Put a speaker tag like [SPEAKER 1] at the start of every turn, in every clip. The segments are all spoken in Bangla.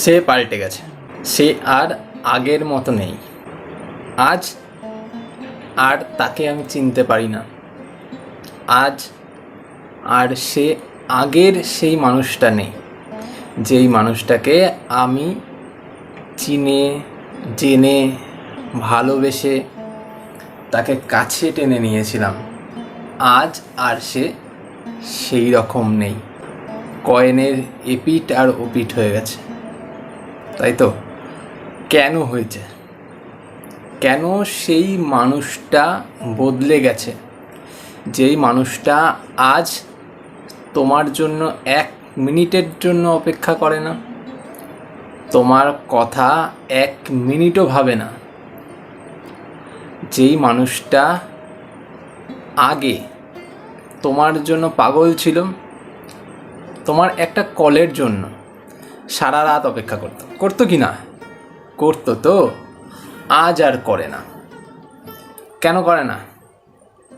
[SPEAKER 1] সে পাল্টে গেছে। সে আর আগের মতো নেই। আজ আর তাকে আমি চিনতে পারি না। আজ আর সে আগের সেই মানুষটা নেই, যেই মানুষটাকে আমি চিনে, জেনে, ভালোবেসে তাকে কাছে টেনে নিয়েছিলাম। আজ আর সে সেই রকম নেই। কয়েনের এপিট আর ওপিট হয়ে গেছে। তাই তো? কেন হয়েছে? কেন সেই মানুষটা বদলে গেছে? যেই মানুষটা আজ তোমার জন্য এক মিনিটের জন্য অপেক্ষা করে না? তোমার কথা এক মিনিটও ভাবে না? যেই মানুষটা আগে তোমার জন্য পাগল ছিল, তোমার একটা কলের জন্য সারা রাত অপেক্ষা করতো। করতো কি না? করতো তো, আজ আর করে না। কেন করে না?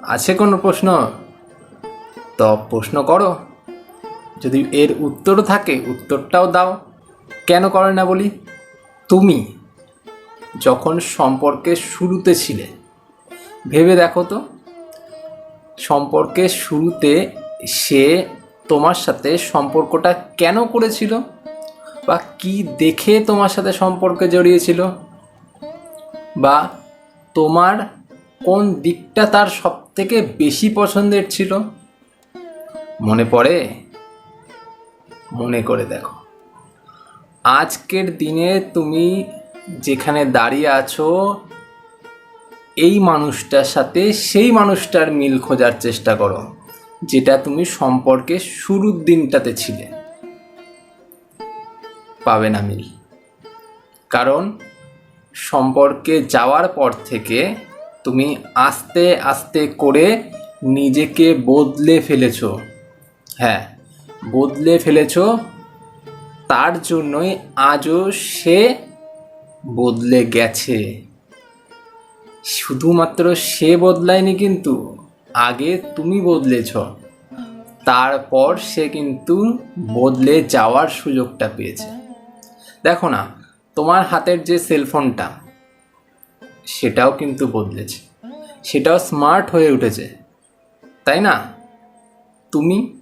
[SPEAKER 1] আছে কোনো প্রশ্ন? তো প্রশ্ন করো। যদি এর উত্তর থাকে, উত্তরটাও দাও। কেন করে না বলি? তুমি যখন সম্পর্কের শুরুতে ছিলে, ভেবে দেখো তো। সম্পর্কে শুরুতে সে তোমার সাথে সম্পর্কটা কেন করেছিল? বা কি দেখে তোমার সাথে সম্পর্কে জড়িয়েছিল? বা তোমার কোন দিকটা তার সব থেকে বেশি পছন্দের ছিল? মনে পড়ে? মনে করে দেখো। আজকের দিনে তুমি যেখানে দাঁড়িয়ে আছো, এই মানুষটার সাথে সেই মানুষটার মিল খোঁজার চেষ্টা করো, যেটা তুমি সম্পর্কে শুরুর দিনটাতে ছিলে। পাবে না মিল কারণ সম্পর্কে যাওয়ার পর থেকে তুমি আস্তে আস্তে করে নিজেকে বদলে ফেলেছ। হ্যাঁ বদলে ফেলেছো, তার জন্যই আজও সে বদলে গেছে। শুধুমাত্র সে বদলায়নি কিন্তু, আগে তুমি বদলেছ। তারপর সে কিন্তু বদলে যাওয়ার সুযোগটা পেয়েছে। দেখো না, তোমার হাতের যে সেলফোনটা সেটাও কিন্তু বদলেছে। সেটাও স্মার্ট হয়ে উঠেছে। তাই না? তুমি,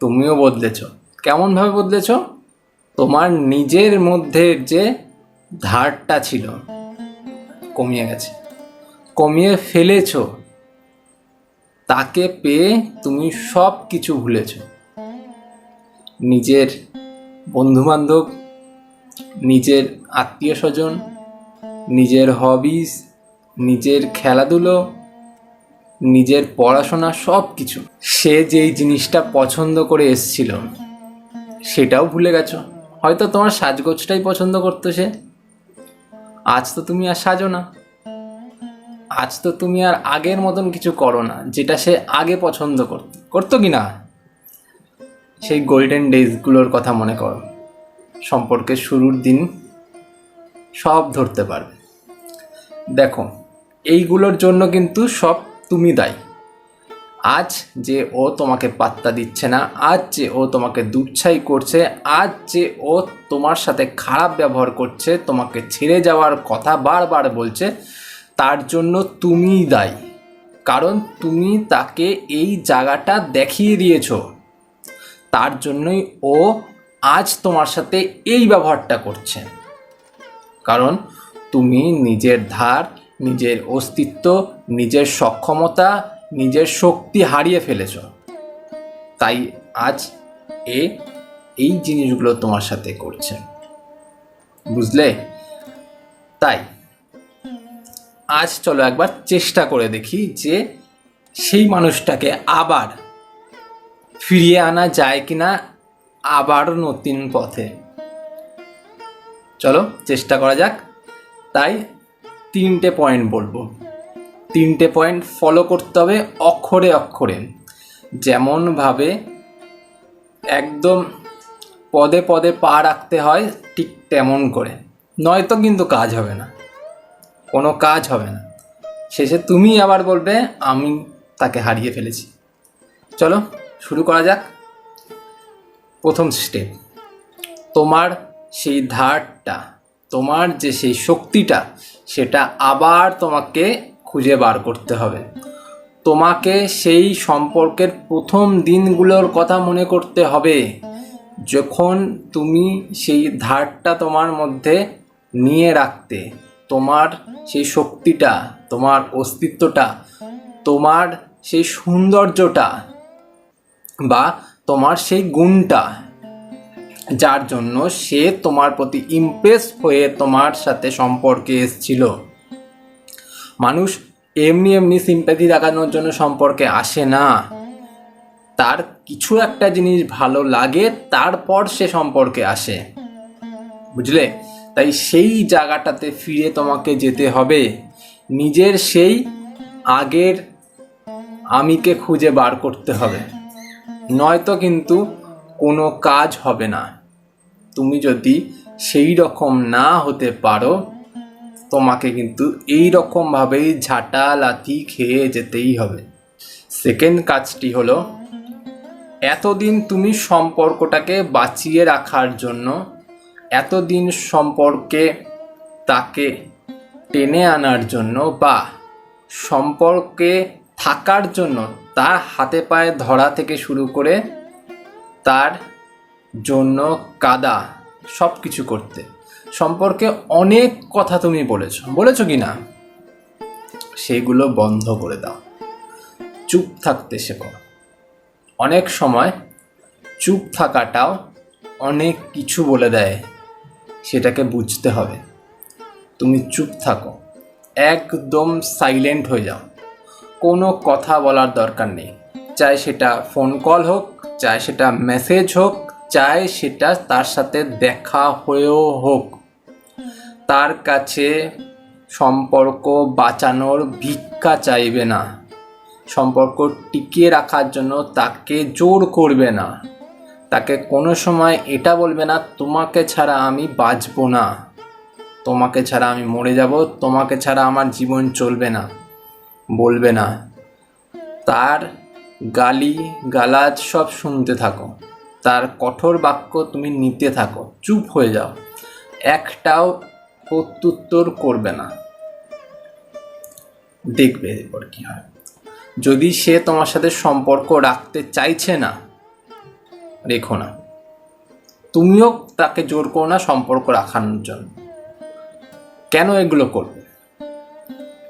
[SPEAKER 1] তুমিও বদলেছ। কেমনভাবে বদলেছ? তোমার নিজের মধ্যে যে ধারটা ছিল, কমিয়ে গেছে। কমিয়ে ফেলেছ। তাকে পেয়ে তুমি সব কিছু ভুলেছ। নিজের বন্ধুবান্ধব নিজের আত্মীয় স্বজন, নিজের হবিস নিজের খেলাধুলো, নিজের পড়াশোনা সব কিছু সে যেই জিনিসটা পছন্দ করে এসছিল, সেটাও ভুলে গেছো? হয়তো তোমার সাজগোজটাই পছন্দ করতো সে। আজ তো তুমি আর সাজো না। আজ তো তুমি আর আগের মতন কিছু করো না, যেটা সে আগে পছন্দ করতো। করতো কি না? সেই গোল্ডেন ডেজগুলোর কথা মনে করো। সম্পর্কের শুরুর দিন সব ধরতে পারবে। দেখো, এইগুলোর জন্য কিন্তু সব তুমি দায়ী। আজ যে ও তোমাকে পাত্তা দিচ্ছে না, আজ যে ও তোমাকে দুচ্ছাই করছে, আজ যে ও তোমার সাথে খারাপ ব্যবহার করছে, তোমাকে ছেড়ে যাওয়ার কথা বারবার বলছে, তার জন্য তুমিই দায়ী। কারণ তুমি তাকে এই জায়গাটা দেখিয়ে দিয়েছ। তার জন্যই ও আজ তোমার সাথে এই ব্যবহারটা করছে। কারণ তুমি নিজের ধার, নিজের অস্তিত্ব, নিজের সক্ষমতা, নিজের শক্তি হারিয়ে ফেলেছ। তাই আজ এ এই জিনিসগুলো তোমার সাথে করছে। বুঝলে? তাই আজ চলো একবার চেষ্টা করে দেখি যে সেই মানুষটাকে আবার ফিরিয়ে আনা যায় কিনা আবার নতুন পথে। চলো, চেষ্টা করা যাক। তাই তিনটে পয়েন্ট বলব। তিনটে পয়েন্ট ফলো করতে হবে অক্ষরে অক্ষরে। যেমনভাবে একদম পদে পদে পা রাখতে হয়, ঠিক তেমন করে। নয়তো কিন্তু কাজ হবে না। কোনো কাজ হবে না। শেষে তুমি আবার বলবে, আমি তাকে হারিয়ে ফেলেছি। চলো, শুরু করা যাক। প্রথম স্টেপ তোমার সেই ধারটা, তোমার যে সেই শক্তিটা, সেটা আবার তোমাকে খুঁজে বার করতে হবে। তোমাকে সেই সম্পর্কের প্রথম দিনগুলোর কথা মনে করতে হবে। যখন তুমি সেই ধারটা তোমার মধ্যে নিয়ে রাখতে, তোমার সেই শক্তিটা, তোমার অস্তিত্বটা, তোমার সেই সৌন্দর্যটা বা তোমার সেই গুণটা, যার জন্য সে তোমার প্রতি ইমপ্রেস হয়ে তোমার সাথে সম্পর্কে এসছিল। মানুষ এমনি এমনি সিম্প্যাথি দেখানোর জন্য সম্পর্কে আসে না। তার কিছু একটা জিনিস ভালো লাগে, তারপর সে সম্পর্কে আসে। বুঝলে? তাই সেই জায়গাটাতে ফিরে তোমাকে যেতে হবে। নিজের সেই আগের আমিকে খুঁজে বার করতে হবে। নয়তো কিন্তু কোনো কাজ হবে না। তুমি যদি সেই রকম না হতে পারো, তোমাকে কিন্তু এই রকমভাবেই ঝাঁটা লাথি খেয়ে যেতেই হবে। সেকেন্ড কাজটি হলো, এতদিন তুমি সম্পর্কটাকে বাঁচিয়ে রাখার জন্য, এতদিন সম্পর্কে তাকে টেনে আনার জন্য বা সম্পর্কে থাকার জন্য তার হাতে পায়ে ধরা থেকে শুরু করে তার জন্য কাদা সব কিছু করতে। সম্পর্কে অনেক কথা তুমি বলেছ। বলেছ কি না? সেগুলো বন্ধ করে দাও। চুপ থাকতে শেখো। অনেক সময় চুপ থাকাটাও অনেক কিছু বলে দেয়। সেটাকে বুঝতে হবে। তুমি চুপ থাকো। একদম সাইলেন্ট হয়ে যাও। কোনো কথা বলার দরকার নেই। চাই সেটা ফোন কল হোক, চাই সেটা মেসেজ হোক, চাই সেটা তার সাথে দেখা হয়েও হোক। তার কাছে সম্পর্ক বাঁচানোর ভিক্ষা চাইবে না। সম্পর্ক টিকিয়ে রাখার জন্য তাকে জোর করবে না। তাকে কোনো সময় এটা বলবে না, তোমাকে ছাড়া আমি বাঁচবো না। তোমাকে ছাড়া আমি মরে যাব, তোমাকে ছাড়া আমার জীবন চলবে না। বলবে না। তার গালি গালাজ সব শুনতে থাকো। তার কঠোর বাক্য তুমি নিতে থাকো। চুপ হয়ে যাও। একটাও প্রত্যুত্তর করবে না। দেখবে এরপর কি হয়। যদি সে তোমার সাথে সম্পর্ক রাখতে চাইছে না, রেখো না। তুমিও তাকে জোর করো না সম্পর্ক রাখানোর জন্য। কেন এগুলো করবে?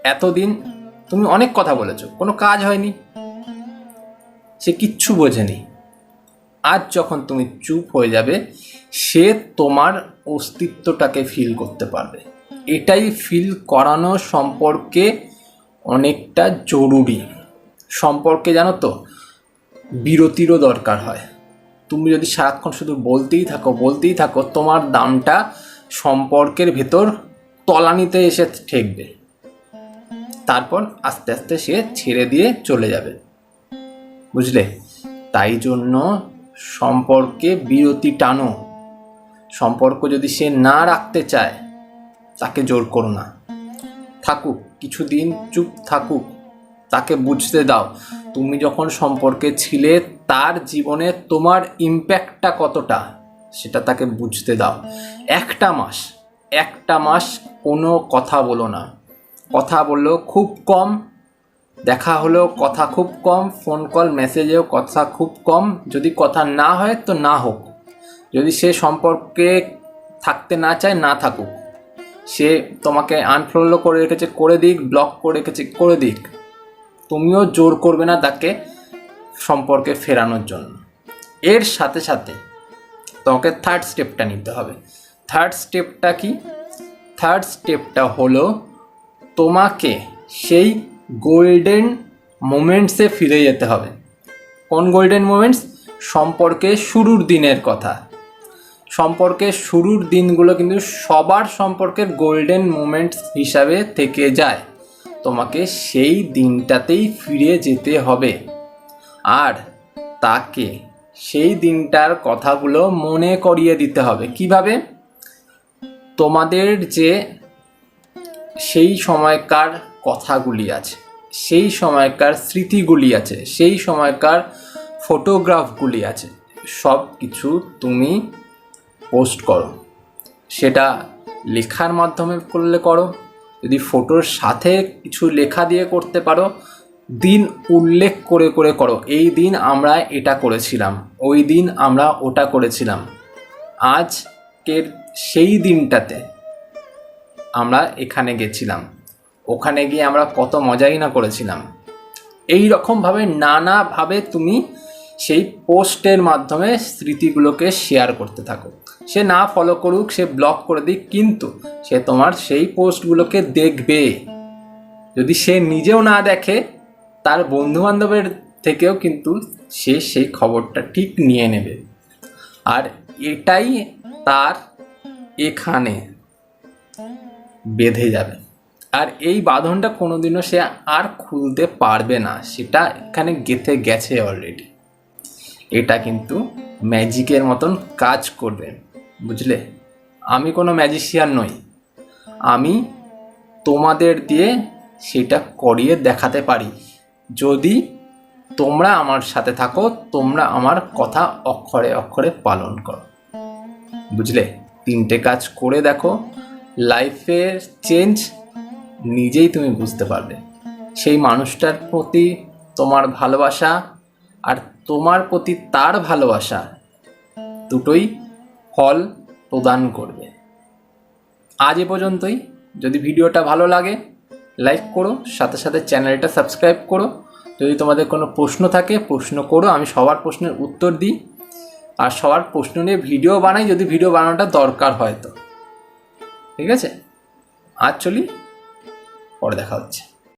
[SPEAKER 1] এতদিন তুমি অনেক কথা বলেছ, কোনো কাজ হয়নি। সে কিচ্ছু বোঝেনি। আজ যখন তুমি চুপ হয়ে যাবে, সে তোমার অস্তিত্বটাকে ফিল করতে পারবে। এটাই ফিল করানো সম্পর্কে অনেকটা জরুরি। সম্পর্কে জানো তো, বিরতিরও দরকার হয়। তুমি যদি সারাক্ষণ শুধু বলতেই থাকো বলতেই থাকো, তোমার দামটা সম্পর্কের ভেতর তলানিতে এসে ঠেকবে। তারপর আস্তে আস্তে সে ছেড়ে দিয়ে চলে যাবে। বুঝলে? তাই জন্য সম্পর্কে বিরতি টানো। সম্পর্ক যদি সে না রাখতে চায়, তাকে জোর করো না। থাকুক, কিছুদিন চুপ থাকুক। তাকে বুঝতে দাও, তুমি যখন সম্পর্কে ছিলে, তার জীবনে তোমার ইম্প্যাক্টটা কতটা, সেটা তাকে বুঝতে দাও। একটা মাস একটা মাস কোনো কথা বলো না। কথা বললেও খুব কম, দেখা হলেও কথা খুব কম ফোন কল মেসেজেও কথা খুব কম। যদি কথা না হয় তো না হোক। যদি সে সম্পর্কে থাকতে না চায়, না থাকুক। সে তোমাকে আনফলো করে রেখেছে, করে দিক ব্লক করে রেখেছে, করে দিক। তুমিও জোর করবে না তাকে সম্পর্কে ফেরানোর জন্য। এর সাথে সাথে তোমাকে থার্ড স্টেপটা নিতে হবে। থার্ড স্টেপটা কি? থার্ড স্টেপটা হলো তোমাকে সেই গোল্ডেন মোমেন্টসে ফিরে যেতে হবে। কোন গোল্ডেন মোমেন্টস সম্পর্কে শুরুর দিনের কথা। সম্পর্কে শুরুর দিনগুলো কিন্তু সবার সম্পর্কের গোল্ডেন মোমেন্টস হিসাবে থেকে যায়। তোমাকে সেই দিনটাতেই ফিরে যেতে হবে। আর তাকে সেই দিনটার কথাগুলো মনে করিয়ে দিতে হবে। কীভাবে? তোমাদের যে সেই সময়কার কথাগুলি আছে, সেই সময়কার স্মৃতিগুলি আছে, সেই সময়কার ফটোগ্রাফগুলি আছে, সব কিছু তুমি পোস্ট করো। সেটা লেখার মাধ্যমে করলে করো, যদি ফটোর সাথে কিছু লেখা দিয়ে করতে পারো, দিন উল্লেখ করে করে করো, এই দিন আমরা এটা করেছিলাম, ওই দিন আমরা ওটা করেছিলাম। আজকের সেই দিনটাতে আমরা এখানে গেছিলাম। ওখানে গিয়ে আমরা কত মজাই না করেছিলাম। এই রকমভাবে নানাভাবে তুমি সেই পোস্টের মাধ্যমে স্মৃতিগুলোকে শেয়ার করতে থাকো। সে না ফলো করুক, সে ব্লক করে দিক, কিন্তু সে তোমার সেই পোস্টগুলোকে দেখবে। যদি সে নিজেও না দেখে, তার বন্ধু বান্ধবের থেকেও কিন্তু সে সেই খবরটা ঠিক নিয়ে নেবে। আর এটাই তার এখানে। বেঁধে যাবে। আর এই বাঁধনটা কোনোদিনও সে আর খুলতে পারবে না। সেটা এখানে গেঁথে গেছে অলরেডি এটা কিন্তু ম্যাজিকের মতন কাজ করবে। বুঝলে? আমি কোনো ম্যাজিশিয়ান নই। আমি তোমাদের দিয়ে সেটা করিয়ে দেখাতে পারি। যদি তোমরা আমার সাথে থাকো, তোমরা আমার কথা অক্ষরে অক্ষরে পালন করো। বুঝলে? তিনটে কাজ করে দেখো। লাইফের চেঞ্জ নিজেই তুমি বুঝতে পারবে। সেই মানুষটার প্রতি তোমার ভালোবাসা আর তোমার প্রতি তার ভালোবাসা দুটোই ফল প্রদান করবে। আজ এ পর্যন্তই। যদি ভিডিওটা ভালো লাগে লাইক করো, সাথে সাথে চ্যানেলটা সাবস্ক্রাইব করো। যদি তোমাদের কোনো প্রশ্ন থাকে, প্রশ্ন করো, আমি সবার প্রশ্নের উত্তর দিই। আর সবার প্রশ্ন নিয়ে ভিডিও বানাই, যদি ভিডিও বানানোটা দরকার হয় তো। ঠিক আছে? আজ চলি পরে দেখা হচ্ছে।